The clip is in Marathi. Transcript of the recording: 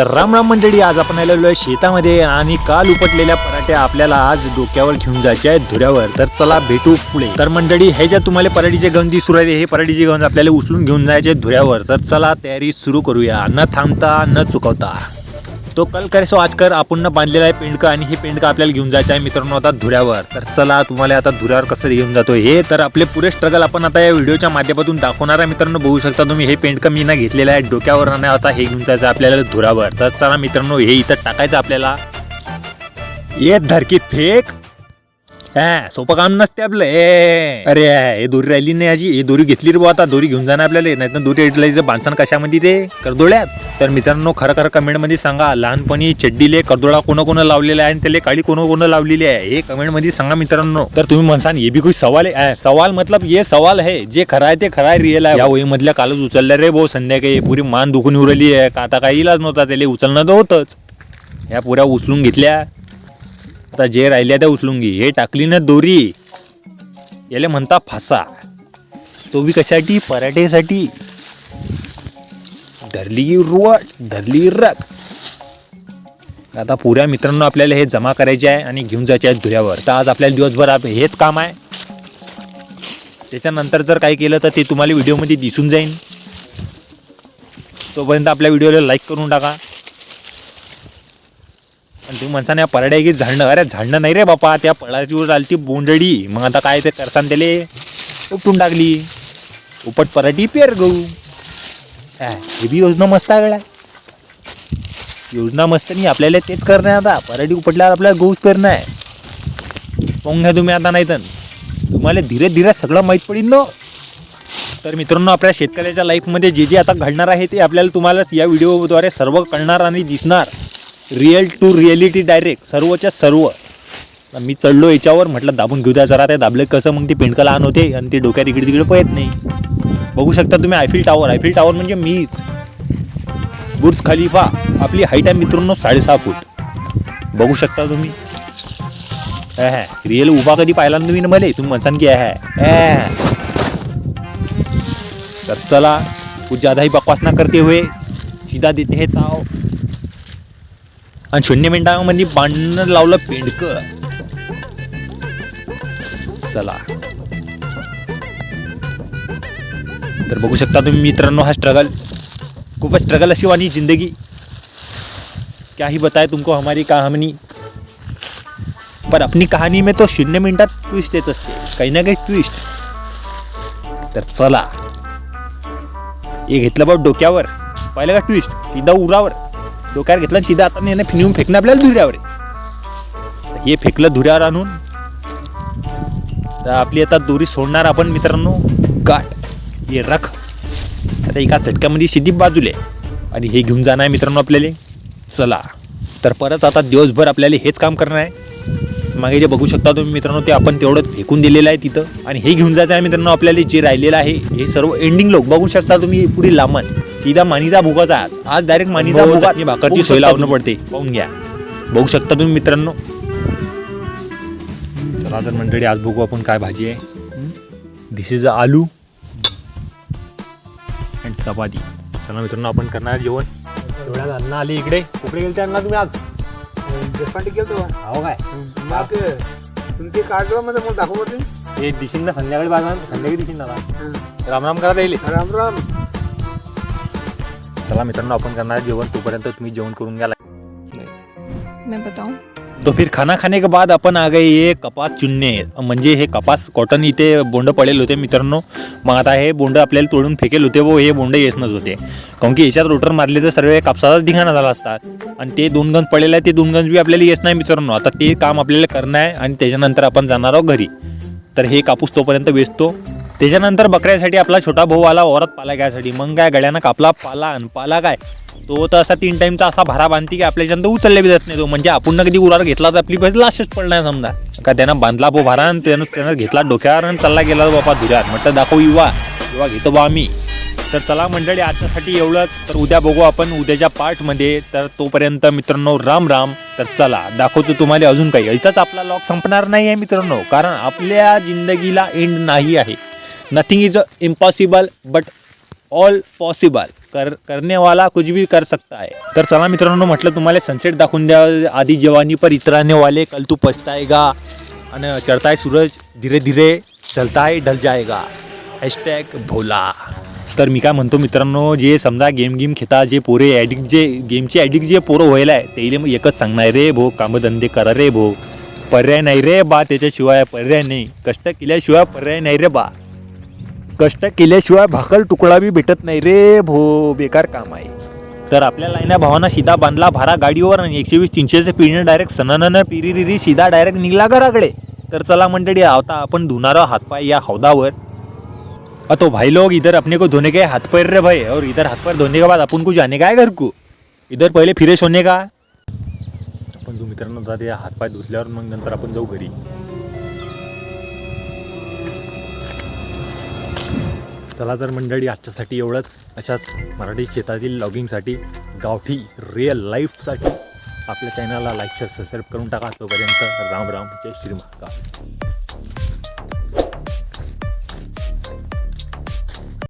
तर राम राम मंडळी आज आपण आलेलो आहे शेतामध्ये आणि काल उपटलेल्या पराठ्या आपल्याला आज डोक्यावर घेऊन जायचे आहेत धुऱ्यावर. तर चला भेटू पुढे. तर मंडळी हे ज्या तुम्हाला पराठीचे गंज दिसू राहिले हे पराठीचे गंज आपल्याला उचलून घेऊन जायचे धुऱ्यावर. तर चला तयारी सुरू करूया. न थांबता न चुकवता. तो कल करे सो आज कर आपण बांधलेला आहे पेंडकं आणि हे पेंडकं आपल्याला घेऊन जायचं आहे मित्रांनो आता धुऱ्यावर. तर चला तुम्हाला आता धुऱ्यावर कसं घेऊन जातो हे. तर आपले पुरे स्ट्रगल आपण आता या व्हिडिओच्या माध्यमातून दाखवणार आहे मित्रांनो. बघू शकता तुम्ही हे पेंडकं मी ना घेतलेलं आहे डोक्यावर आणि आता हे घेऊन जायचं आपल्याला धुरावर तर चला मित्रांनो हे इथं टाकायचं आपल्याला. ये धरकी फेक. सोपं काम नसते आपलं ए. अरे हे दोरी राहिली नाही आजी हे दोरी घेतली रे बुवा आता दोरी घेऊन जाणार आपल्याला नाही तर दोरी इथलं बांधसान कशामध्ये ते? करदोळ्यात. तर मित्रांनो खरं खरं कमेंटमध्ये सांगा लहानपणी चड्डीले करदोळा कोण कोण लावलेला आहे आणि त्याला काळी कोण कोण लावलेली आहे? हे कमेंटमध्ये सांगा मित्रांनो. तर तुम्ही म्हणसान हे बी काही सवाल आहे? सवाल मतलब ये सवाल आहे जे खरं आहे ते खरं आहे रिअल आहे. या वही मधल्या कालच उचललं रे भाऊ संध्याकाळी. पुरी मान दुखून उरली आहे. का आता काही इलाज नव्हता त्याला उचलणं तर होतंच. या पुऱ्या उचलून घेतल्या. आता जे राहिल्या त्या उचलून घे. हे टाकली ना दोरी. याला म्हणता फासा. तो बी कशासाठी? पराठेसाठी. धरली रुवट धरली रक आता पुऱ्या मित्रांनो आपल्याला हे जमा करायचे आहे आणि घेऊन जायचे आहे धुऱ्यावर. तर आज आपल्याला दिवसभर आप- हेच काम आहे. त्याच्यानंतर जर काही केलं तर ते तुम्हाला व्हिडिओमध्ये दिसून जाईल तोपर्यंत आपल्या व्हिडिओला लाईक करून टाका. तुम्ही म्हणसान या परड्या की झाडणं. अरे झाडणं नाही रे बापा त्या पळाची आली ती बोंडडी. मग आता काय ते करसान त्याले? उपटून टाकली. उपट पराठी पेर गहू. हे बी योजना मस्त आहे गड्या. योजना मस्त नाही आपल्याला तेच करणं आहे आता. पराठी उपटल्यावर आपल्याला गहूच पेरणं आहे. पाहून घ्या तुम्ही आता नाही तर. तुम्हाला धीरे धीरे सगळं माहीत पडेल ना. तर मित्रांनो आपल्या शेतकऱ्याच्या लाईफमध्ये जे जे आता घडणार आहे ते आपल्याला तुम्हाला या व्हिडिओद्वारे सर्व कळणार आणि दिसणार. रिअल टू रिअलिटी डायरेक्ट सर्वच्या सर्व. मी चढलो याच्यावर म्हटलं दाबून घेऊ द्या जरा ते दाबले कसं? मग ते पेंडकं लहान होते आणि ते डोक्यात इकडे तिकडे पळत नाही. बघू शकता तुम्ही आयफिल टावर आयफिल टावर म्हणजे मीच. बुर्ज खलिफा आपली हाईट आहे मित्रांनो साडेसहा फूट. बघू शकता तुम्ही. रिअल उभा कधी पाहिला ना तुम्ही ना मला? तुम्ही म्हणसान की आहे तर चला कुछ ज्यादा ही बकवास ना करते हुए. सीधा देते हे ताव. आणि शून्य मिनिटामध्ये बांधणं लावलं पेंडक. चला. तर बघू शकता तुम्ही मित्रांनो हा स्ट्रगल खूपच स्ट्रगल अशी वाणी जिंदगी. क्या ही बताए तुमको हमारी कहानी. पर अपनी कहानी में तो शून्य मिनिटात ट्विस्ट येत असते. काही ना काही ट्विस्ट तर चला. हे घेतलं बघ डोक्यावर. पाहिलं का ट्विस्ट सीधा उरावर. डोक्यावर घेतला आणि सीधा आता याने फिनवून फेकणं आपल्याला धुऱ्यावर हे फेकलं धुऱ्यावर आणून. तर आपली आता दोरी सोडणार आपण मित्रांनो. गाठ. हे रख. आता एका चटक्यामध्ये सिद्धी बाजूले. आणि हे घेऊन जाणार आहे मित्रांनो आपल्याला. चला. तर परत आता दिवसभर आपल्याला हेच काम करणार आहे. मागे जे बघू शकता तुम्ही मित्रांनो ते आपण तेवढं फेकून दिलेलं आहे तिथं. आणि हे घेऊन जायचं आहे मित्रांनो आपल्याला जे राहिलेलं आहे. हे सर्व एंडिंग लोक बघू शकता तुम्ही पुरी लांबण सीधा मानीचा भुगाचा आज. आज डायरेक्ट मानीचा हो, भुगा भाकरची सोय लावणं. पडते. पाहून घ्या. बघू शकता तुम्ही मित्रांनो. चला तर मंडळी आज बघू आपण काय भाजी आहे. This is aloo and chapati. चला मित्रांनो आपण करणार जेवण. एवढ्या अन्न आली इकडे. कुकडे गेलते अण्णा तुम्ही आज? जपाटी गेलतो हो काय? मग तुमचे काढलं मध्ये मग दाखव बरं ते. हे दिशीन संध्याकाळी बाजार संध्याकाळी दिशीन ना राम राम करा येईल राम राम चला मित्रांनो आपण करणार जेवण. तोपर्यंत तुम्ही जेवण करून घ्या. मैं बताऊं? तो फिर खाना खाने के बाद आपण आ गए ये कपास चुनने. म्हणजे हे कपास कॉटन इथे बोंड पडेल होते मित्रांनो. मग आता हे बोंड आपल्याला तोडून फेकेल होते व हे बोंड येसनच होते. काऊन की याच्यात रोटर मारले तर सर्व कापसाचा धिंगाणा झाला असता. आणि ते दोन गंज पडलेले आहे ते दोन गंज बी आपल्याला येस नाही मित्रांनो. आता ते काम आपल्याला करणं आहे आणि त्याच्यानंतर आपण जाणार आहोत घरी. तर हे कापूस तोपर्यंत वेचतो. त्याच्यानंतर बकऱ्यासाठी आपला छोटा भाऊ आला औरत पाला घ्यायसाठी. मग काय गड्यानं कापला पाला आणि पाला काय? तो तर असा तीन टाईमचा असा भारा बांधती की आपल्याच्यानंतर उचलले बी जात नाही तो. म्हणजे आपण ना कधी उरार घेतला तर आपली पैसे लाशच पडणार समजा. का त्यानं बांधला भाऊ भारा आणि त्यानं त्यानं घेतला डोक्यावर आणि चालला गेला बापा धुऱ्यात. म्हटलं दाखव युवा युवा घेतो बा आम्ही. तर चला मंडळी आजच्यासाठी एवढंच. तर उद्या बघू आपण उद्याच्या पार्टमध्ये तर तोपर्यंत मित्रांनो राम राम. तर चला दाखवतो तुम्हाला अजून काही. इथंच आपला लॉक संपणार नाही आहे मित्रांनो. कारण आपल्या जिंदगीला एंड नाही आहे. Nothing is impossible but all possible कर करने वाला कुछ भी कर सकता है. तर चला मित्रांनो म्हटलं तुम्हाला सनसेट दाखवून द्या. आधी जवानी पर इतराने वाले कल तू पछताएगा. आणि चढताय सूरज धीरे धीरे ढलताय ढल जाएगा. हॅशटॅग भोला. तर मी काय म्हणतो मित्रांनो जे समजा गेम गेम खेळता जे पोरे ॲडिक्ट जे गेमचे ॲडिक्ट जे पोरं व्हायला आहे त्याला मग एकच सांगणार रे भो कामधंदे करा रे भो. पर्याय नाही रे बा त्याच्याशिवाय पर्याय नाही. कष्ट केल्याशिवाय पर्याय नाही रे बा. कष्ट केल्याशिवाय भाकल तुकडा बी भेटत नाही रे भो बेकार काम आहे. तर आपल्या लाईना भावानं सीधा बांधला भारा गाडीवर आणि एकशे वीस तीनशेचे पिढीने डायरेक्ट सणानं पिरिरिरी सीधा डायरेक्ट निघला घराकडे. तर चला मंडळी आता आपण धुणारा हातपाय या हौदावर. अ तो भाई लोग इधर अपने को धोने के हाथ पैर रे भाई और इधर हाथ पैर धोने के बाद अपन को जाने का है घर को? इधर पहिले फ्रेश होणे का? आपण तू मित्रांनो जाते हातपाय धुतल्यावर मग नंतर आपण जाऊ घरी. चला तर मंडळी आजच्यासाठी एवढंच. अशाच मराठी शेतातील लॉगिंगसाठी गावठी रिअल लाईफसाठी आपल्या चॅनलला लाईक शेअर सबस्क्राईब करून टाका. तोपर्यंत राम राम. जय श्री महाकाल